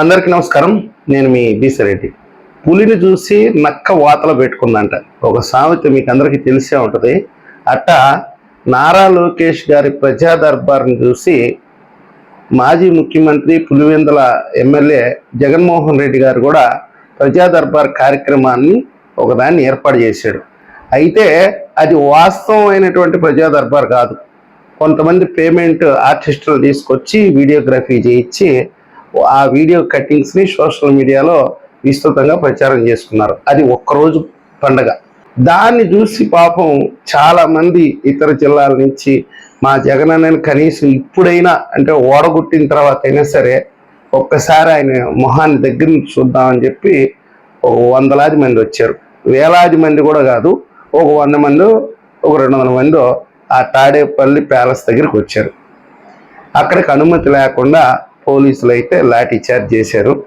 అందరికీ నమస్కారం. నేను మీ బీసరెడ్డి పులిని చూసి నక్క వాతలు పెట్టుకుందంట. ఒక సామెత మీకు అందరికీ తెలిసే ఉంటుంది. అట్ట నారా లోకేష్ గారి ప్రజా దర్బార్ని చూసి మాజీ ముఖ్యమంత్రి పులివెందుల ఎమ్మెల్యే జగన్మోహన్ రెడ్డి గారు కూడా ప్రజా దర్బార్ కార్యక్రమాన్ని ఒకదాన్ని ఏర్పాటు చేశాడు. అయితే అది వాస్తవమైనటువంటి ప్రజా దర్బార్ కాదు. కొంతమంది పేమెంట్ ఆర్టిస్టులు తీసుకొచ్చి వీడియోగ్రఫీ చేయించి ఆ వీడియో కట్టింగ్స్ని సోషల్ మీడియాలో విస్తృతంగా ప్రచారం చేసుకున్నారు. అది ఒక్కరోజు పండగ. దాన్ని చూసి పాపం చాలా మంది ఇతర జిల్లాల నుంచి మా జగనన్నని కనీసం ఇప్పుడైనా అంటే ఓడగొట్టిన తర్వాత అయినా సరే ఒక్కసారి ఆయన మొహాన్ని దగ్గర నుంచి చూద్దామని చెప్పి ఒక వందలాది మంది వచ్చారు. వేలాది మంది కూడా కాదు ఒక వంద మంది ఒక రెండు వందల మందో ఆ తాడేపల్లి ప్యాలెస్ దగ్గరికి వచ్చారు. అక్కడికి అనుమతి లేకుండా పోలీసులు అయితే లాఠీ చార్జ్ చేశారు.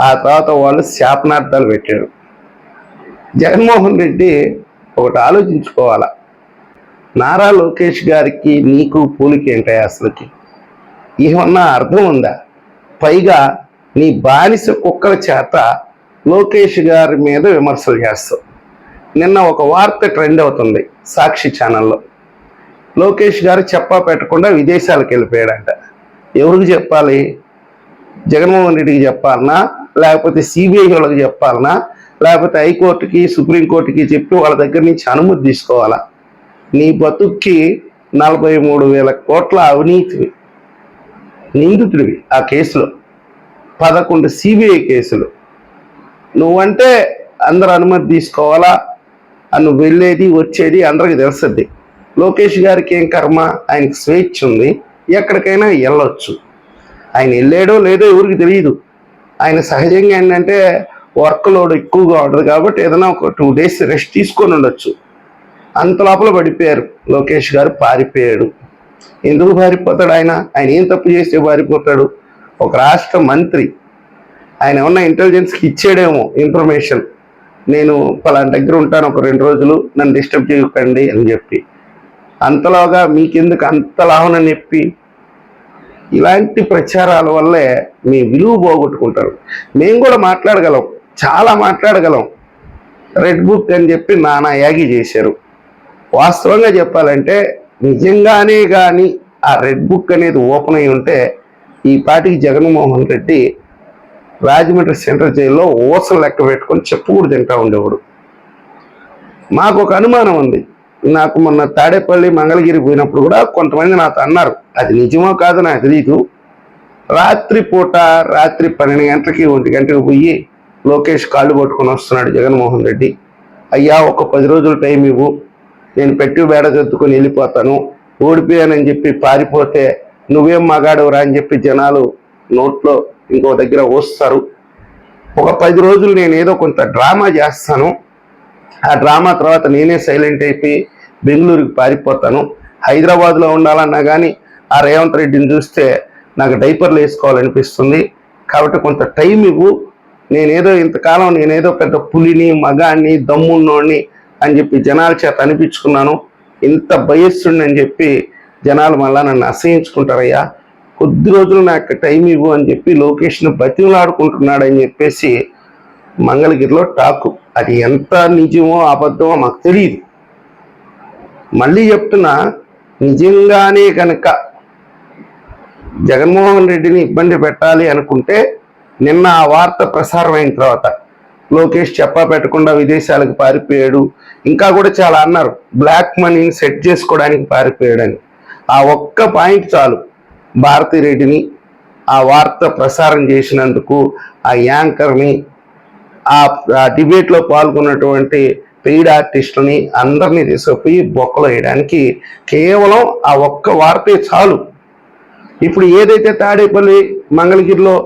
ఆ తర్వాత వాళ్ళు శాపనార్థాలు పెట్టారు. జగన్మోహన్ రెడ్డి ఒకటి ఆలోచించుకోవాలా? నారా లోకేష్ గారికి నీకు పూలికి ఏంటాయి అసలుకి? ఏమన్నా అర్థం ఉందా? పైగా నీ బానిస కుక్కల చేత లోకేష్ గారి మీద విమర్శలు చేస్తావు. నిన్న ఒక వార్త ట్రెండ్ అవుతుంది సాక్షి ఛానల్లో. లోకేష్ గారు చెప్పా పెట్టకుండా విదేశాలకు వెళ్ళిపోయాడంట. ఎవరికి చెప్పాలి? జగన్మోహన్ రెడ్డికి చెప్పాలనా? లేకపోతే సిబిఐ వాళ్ళకి చెప్పాలనా? లేకపోతే హైకోర్టుకి సుప్రీంకోర్టుకి చెప్పి వాళ్ళ దగ్గర నుంచి అనుమతి తీసుకోవాలా? నీ బతుక్కి నలభై మూడు వేల కోట్ల అవినీతి నిందితుడివి ఆ కేసులో. పదకొండు సిబిఐ కేసులు. నువ్వంటే అందరు అనుమతి తీసుకోవాలా? ఆ నువ్వు వెళ్ళేది వచ్చేది అందరికి తెలుస్తుంది. లోకేష్ గారికి ఏం కర్మ? ఆయనకు స్వేచ్ఛ ఉంది. ఎక్కడికైనా వెళ్ళొచ్చు. ఆయన వెళ్ళాడో లేదో ఎవరికి తెలియదు ఆయన సహజంగా ఏంటంటే వర్క్ లోడ్ ఎక్కువగా ఉంటుంది కాబట్టి ఏదైనా ఒక టూ డేస్ రెస్ట్ తీసుకొని ఉండొచ్చు. అంత లోపల పడిపోయారు. లోకేష్ గారు పారిపోయాడు. ఎందుకు పారిపోతాడు ఆయన? ఆయన ఏం తప్పు చేస్తే పారిపోతాడు? ఒక రాష్ట్ర మంత్రి. ఆయన ఉన్న ఇంటెలిజెన్స్కి ఇచ్చాడేమో ఇన్ఫర్మేషన్ నేను పలానా దగ్గర ఉంటాను ఒక రెండు రోజులు నన్ను డిస్టర్బ్ చేయకండి అని చెప్పి. అంతలోగా మీకెందుకు అంత లాభన చెప్పి ఇలాంటి ప్రచారాల వల్లే మీ విలువ పోగొట్టుకుంటారు. మేము కూడా మాట్లాడగలం చాలా మాట్లాడగలం. రెడ్ బుక్ అని చెప్పి నానా యాగి చేశారు. వాస్తవంగా చెప్పాలంటే నిజంగానే కానీ ఆ రెడ్ బుక్ అనేది ఓపెన్ అయి ఉంటే ఈ పాటికి జగన్మోహన్ రెడ్డి రాజమండ్రి సెంట్రల్ జైల్లో ఊసలు లెక్క పెట్టుకొని చెప్పు కూడా తింటా ఉండేవాడు. మాకు ఒక అనుమానం ఉంది. నాకు మొన్న తాడేపల్లి మంగళగిరి పోయినప్పుడు కూడా కొంతమంది నాతో అన్నారు అది నిజమో కాదు నాకు తెలియదు రాత్రి పూట రాత్రి పన్నెండు గంటలకి ఒంటి గంటకి పోయి లోకేష్ కాళ్ళు పట్టుకొని వస్తున్నాడు జగన్మోహన్ రెడ్డి. అయ్యా ఒక పది రోజులు టైం ఇవ్వు. నేను పెట్టి బేడ చదువుకొని వెళ్ళిపోతాను. ఓడిపోయానని చెప్పి పారిపోతే నువ్వేం మగాడవురా అని చెప్పి జనాలు నోట్లో ఇంకో దగ్గర వస్తారు ఒక పది రోజులు నేను ఏదో కొంత డ్రామా చేస్తాను. ఆ డ్రామా తర్వాత నేనే సైలెంట్ అయిపోయి బెంగళూరుకి పారిపోతాను. హైదరాబాద్లో ఉండాలన్నా కానీ ఆ రేవంత్ రెడ్డిని చూస్తే నాకు డైపర్లు వేసుకోవాలనిపిస్తుంది. కాబట్టి కొంత టైం ఇవ్వు. నేనేదో ఇంతకాలం నేనేదో పెద్ద పులిని మగాన్ని దమ్మున్నోడిని అని చెప్పి జనాల చేత అనిపించుకున్నాను. ఇంత భయస్తుడిని అని చెప్పి జనాలు మళ్ళా నన్ను అసహించుకుంటారయ్యా. కొద్ది రోజులు నాకు టైం ఇవ్వు అని చెప్పి లొకేషన్ బతిమలాడుకుంటున్నాడని చెప్పేసి మంగళగిరిలో టాకు. అది ఎంత నిజమో అబద్ధమో మాకు తెలియదు మళ్ళీ చెప్తున్నా నిజంగానే కనుక జగన్మోహన్ రెడ్డిని ఇబ్బంది పెట్టాలి అనుకుంటే నిన్న ఆ వార్త ప్రసారం అయిన తర్వాత లోకేష్ చెప్పా పెట్టకుండా విదేశాలకు పారిపోయాడు. ఇంకా కూడా చాలా అన్నారు బ్లాక్ మనీని సెట్ చేసుకోవడానికి పారిపోయాడని. ఆ ఒక్క పాయింట్ చాలు భారతి రెడ్డిని ఆ వార్త ప్రసారం చేసినందుకు ఆ యాంకర్ని ఆ డిబేట్లో పాల్గొన్నటువంటి పెయిడ్ ఆర్టిస్టులని అందరినీ తీసుకుపోయి బొక్కలు వేయడానికి కేవలం ఆ ఒక్క వార్తే చాలు. ఇప్పుడు ఏదైతే తాడేపల్లి మంగళగిరిలో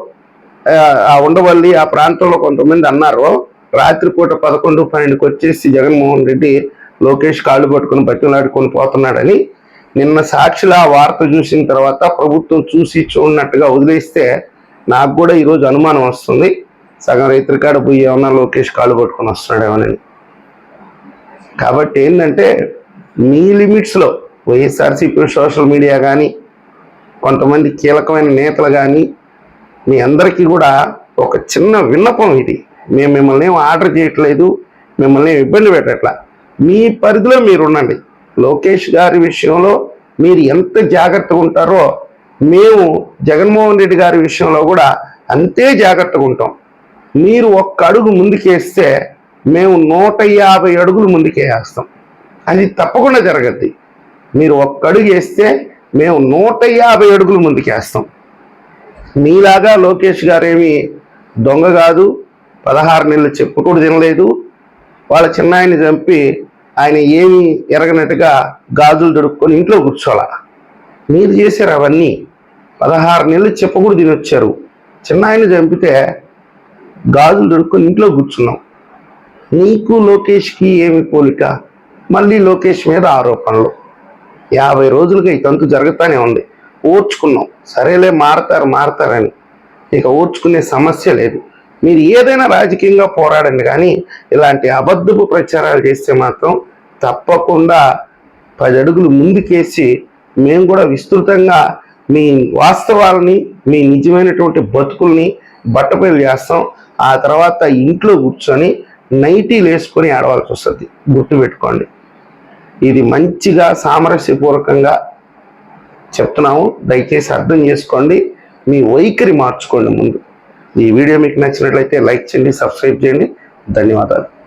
ఆ, ఉండవల్లి ఆ ప్రాంతంలో కొంతమంది అన్నారో రాత్రిపూట పదకొండు పన్నెండుకి వచ్చేసి జగన్మోహన్ రెడ్డి లోకేష్ కాళ్ళు పట్టుకొని బతిలాడుకొని పోతున్నాడని నిన్న సాక్షులు ఆ వార్త చూసిన తర్వాత ప్రభుత్వం చూసి చూడనట్టుగా వదిలేస్తే నాకు కూడా ఈరోజు అనుమానం వస్తుంది. సగం రైతుల కాడ పోయి ఏమన్నా లోకేష్ కాళ్ళు పట్టుకొని వస్తున్నాడేమోనని కాబట్టి ఏంటంటే మీ లిమిట్స్లో వైఎస్ఆర్సీపీ సోషల్ మీడియా కానీ కొంతమంది కీలకమైన నేతలు కానీ మీ అందరికీ కూడా ఒక చిన్న విన్నపం ఇది. మేము మిమ్మల్ని ఏం ఆర్డర్ చేయట్లేదు మిమ్మల్ని ఇబ్బంది పెట్టట్లా. మీ పరిధిలో మీరు ఉండండి. లోకేష్ గారి విషయంలో మీరు ఎంత జాగ్రత్తగా ఉంటారో మేము జగన్మోహన్ రెడ్డి గారి విషయంలో కూడా అంతే జాగ్రత్తగా ఉంటాం. మీరు ఒక్క అడుగు ముందుకేస్తే మేము నూట యాభై అడుగులు ముందుకేస్తాం. అది తప్పకుండా జరగద్ది. మీరు ఒక్క అడుగు వేస్తే మేము నూట యాభై అడుగులు ముందుకేస్తాం. మీలాగా లోకేష్ గారేమి దొంగ కాదు పదహారు నెలలు చెప్పు కూడా తినలేదు. వాళ్ళ చిన్నాయన్ని చంపి ఆయన ఏమి ఎరగనట్టుగా గాజులు దొడుక్కొని ఇంట్లో కూర్చోాల మీరు చేశారు అవన్నీ. పదహారు నెలలు చెప్పకూడదు తినొచ్చారు. చిన్నాయన్ని చంపితే గాజులు దొడుక్కొని ఇంట్లో కూర్చున్నాం. నీకు లోకేష్కి ఏమి పోలిక? మళ్ళీ లోకేష్ మీద ఆరోపణలు. యాభై రోజులుగా ఈ తంతు జరుగుతూనే ఉంది. ఓర్చుకున్నాం. సరేలే మారతారు మారతారని. ఇక ఓర్చుకునే సమస్య లేదు. మీరు ఏదైనా రాజకీయంగా పోరాడండి కానీ ఇలాంటి అబద్ధపు ప్రచారాలు చేస్తే మాత్రం తప్పకుండా పది అడుగులు ముందుకేసి మేము కూడా విస్తృతంగా మీ వాస్తవాలని మీ నిజమైనటువంటి బతుకుల్ని బట్టపైలు చేస్తాం. ఆ తర్వాత ఇంట్లో కూర్చొని నైటీలు వేసుకొని ఆడవలసి వస్తుంది. గుర్తుపెట్టుకోండి ఇది మంచిగా సామరస్యపూర్వకంగా చెప్తున్నాము. దయచేసి అర్థం చేసుకోండి. మీ వైఖరి మార్చుకోండి ముందు. ఈ వీడియో మీకు నచ్చినట్లయితే లైక్ చేయండి సబ్స్క్రైబ్ చేయండి. ధన్యవాదాలు.